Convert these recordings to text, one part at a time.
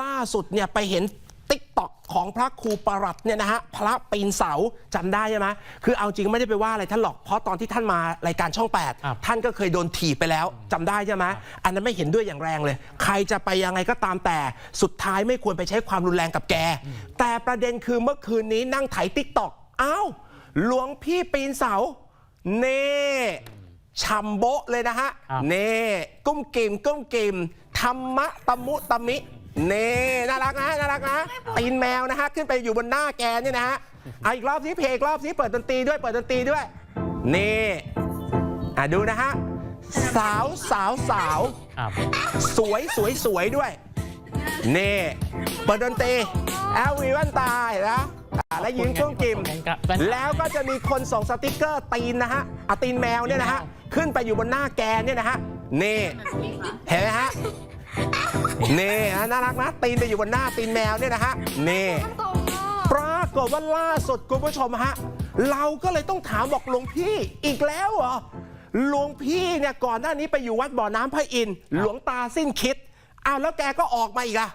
ล่าสุดเนี่ยไปเห็นติ๊กต็อกของพระครูประหลัดเนี่ยนะฮะพระปีนเสาจำได้ใช่ไหมคือเอาจริงไม่ได้ไปว่าอะไรท่านหรอกเพราะตอนที่ท่านมารายการช่องครับ8ท่านก็เคยโดนถีบไปแล้วจำได้ใช่ไหมอันนั้นไม่เห็นด้วยอย่างแรงเลย ใครจะไปยังไงก็ตามแต่สุดท้ายไม่ควรไปใช้ความรุนแรงกับแก แต่ประเด็นคือเมื่อคืนนี้นั่งไถติ๊กต็อกอ้าวหลวงพี่ปีนเสาเน่ชัมโบะเลยนะฮะครับเน่กุ้มกิ่มกุ้มกิ่มธรรมะตะมุตะมิเน่น่ารักนะน่ารักนะตีนแมวนะฮะขึ้นไปอยู่บนหน้าแกเนี่ยนะฮะเอาอีกรอบสิเพลงอีกรอบสิเปิดดนตรีด้วยเปิดดนตรีด้วยนี่อะดูนะฮะสาวสาวสาว ครับสวยสวยสวยด้วยนี่เปิดดนตรีแอลวีวันตายนะอะแล้วยืนกุ้งกิม แล้วก็จะมีคนส่งสติกเกอร์ตีนนะฮะเอาตีนแมวเนี่ยนะฮะขึ้นไปอยู่บนหน้าแกเนี่ยนะฮะนี่เห็นไหมฮะ นี่ฮะน่ารักนะตีนไปอยู่บนหน้าตีนแมวเนี่ยนะฮะนี่ปรากฏว่าล่าสุดคุณผู้ชมฮะเราก็เลยต้องถามบอกหลวงพี่อีกแล้วเหรอหลวงพี่เนี่ยก่อนหน้านี้ไปอยู่วัดบ่อน้ำพระอินทร์หลวงตาสิ้นคิดอ้าวแล้วแกก็ออกมาอีกอะ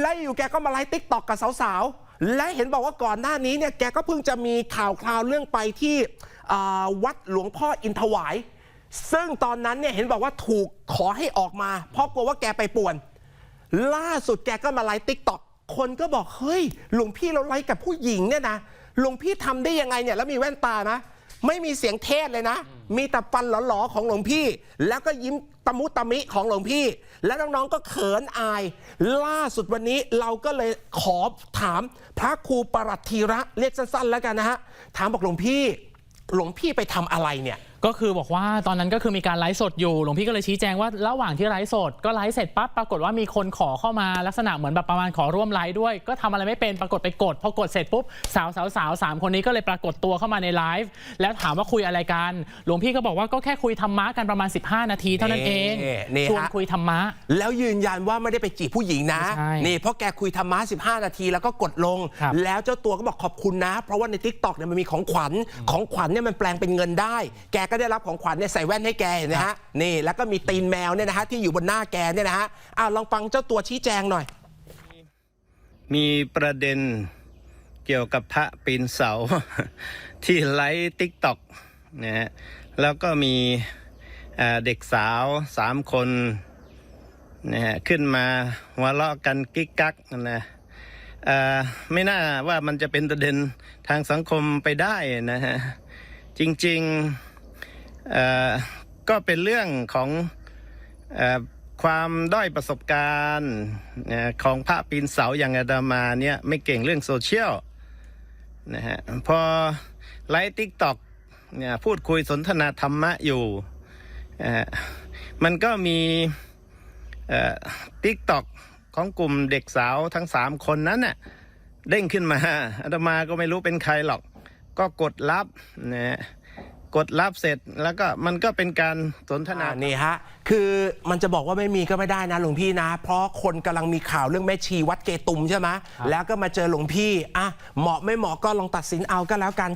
แล้วอยู่แกก็มาไลฟ์ติ๊กตอกกับสาวๆ และเห็นบอกว่าก่อนหน้านี้เนี่ยแกก็เพิ่งจะมีข่าวคราวเรื่องไปที่อ่าวัดหลวงพ่ออินทวาย ซึ่งตอนนั้นเนี่ยเห็นบอกว่าถูกขอให้ออกมา เพราะกลัวว่าแกไปป่วน ล่าสุดแกก็มาไลฟ์ติ๊กต็อกคนก็บอกเฮ้ยหลวงพี่เราไลฟ์กับผู้หญิงเนี่ยนะหลวงพี่ทำได้ยังไงเนี่ยแล้วมีแว่นตานะ ไม่มีเสียงเทศเลยนะ มีแต่ฟันหลอๆของหลวงพี่ แล้วก็ยิ้มตะมุตะมิของหลวงพี่ แล้วน้องๆก็เขินอาย ล่าสุดวันนี้เราก็เลยขอถามพระครูปรัตทีระเรียกสั้นๆ แล้วกันนะฮะถามบอกหลวงพี่ หลวงพี่ไปทำอะไรเนี่ย ก็คือบอกว่าตอนนั้นก็คือมีการไลฟ์สดอยู่หลวงพี่ก็เลยชี้แจงว่าระหว่างที่ไลฟ์สดก็ไลฟ์เสร็จปั๊บปรากฏว่ามีคนขอเข้ามาลักษณะเหมือนแบบประมาณขอร่วมไลฟ์ด้วย ก็ทำอะไรไม่เป็นปรากฏไปกดพอกดเสร็จปุ๊บสาวสาวสาวสามคนนี้ก็เลยปรากฏตัวเข้ามาในไลฟ์แล้วถามว่าคุยอะไรกันหลวงพี่ก็บอกว่าก็แค่คุยธรรมะกันประมาณ 15 นาทีเท่านั้นเองนี่นี่ชวนฮะคุยธรรมะ แล้วยืนยันว่าไม่ได้ไปจีบผู้หญิงนะไม่ใช่นี่เพราะแกคุยธรรมะ 15 นาทีแล้วก็กดลงครับแล้วเจ้าตัวก็บอกขอบคุณนะ เพราะว่าใน t ิ k t o k เนี่ยมันมีของขวัญของขวัญเนี่ยมันแปลงเป็นเงินได้ แกก็ได้รับของขวัญเนี่ยใส่แว่นให้แกเห็นไหมฮะนี่แล้วก็มีตีนแมวเนี่ยนะฮะที่อยู่บนหน้าแกเนี่ยนะฮะอะลองฟังเจ้าตัวชี้แจงหน่อย มีประเด็นเกี่ยวกับพระปีนเสา ที่ไลฟ์ติ๊กต็อกนะฮะแล้วก็มีเอ่อเด็กสาวสามคนนะฮะขึ้นมาหัวเราะกันกิ๊กกักนะเอ่อไม่น่าว่ามันจะเป็นประเด็นทางสังคมไปได้นะฮะจริงๆเอ่อ ก็เป็นเรื่องของอความด้อยประสบการณ์ของพระปีนเสาอย่างอาดามาเนี่ยไม่เก่งเรื่องโซเชียลนะฮะพอไลฟ์ติ๊กต็อกเนี่ยพูดคุยสนทนาธรรมะอยู่มันก็มีติ๊กต็อกของกลุ่มเด็กสาวทั้งสามคนนั้นน่ะเด้งขึ้นมาอาตมาก็ไม่รู้เป็นใครหรอก ก็กดรับนะฮะ กดรับเสร็จแล้วก็มันก็เป็นการสนทนา อ่านี่ฮะ คือมันจะบอกว่าไม่มีก็ไม่ได้นะหลวงพี่นะ เพราะคนกำลังมีข่าวเรื่องแม่ชีวัดเกตุมใช่ไหมแล้วก็มาเจอหลวงพี่อะเหมาะไม่เหมาะก็ลองตัดสินเอาก็แล้วกัน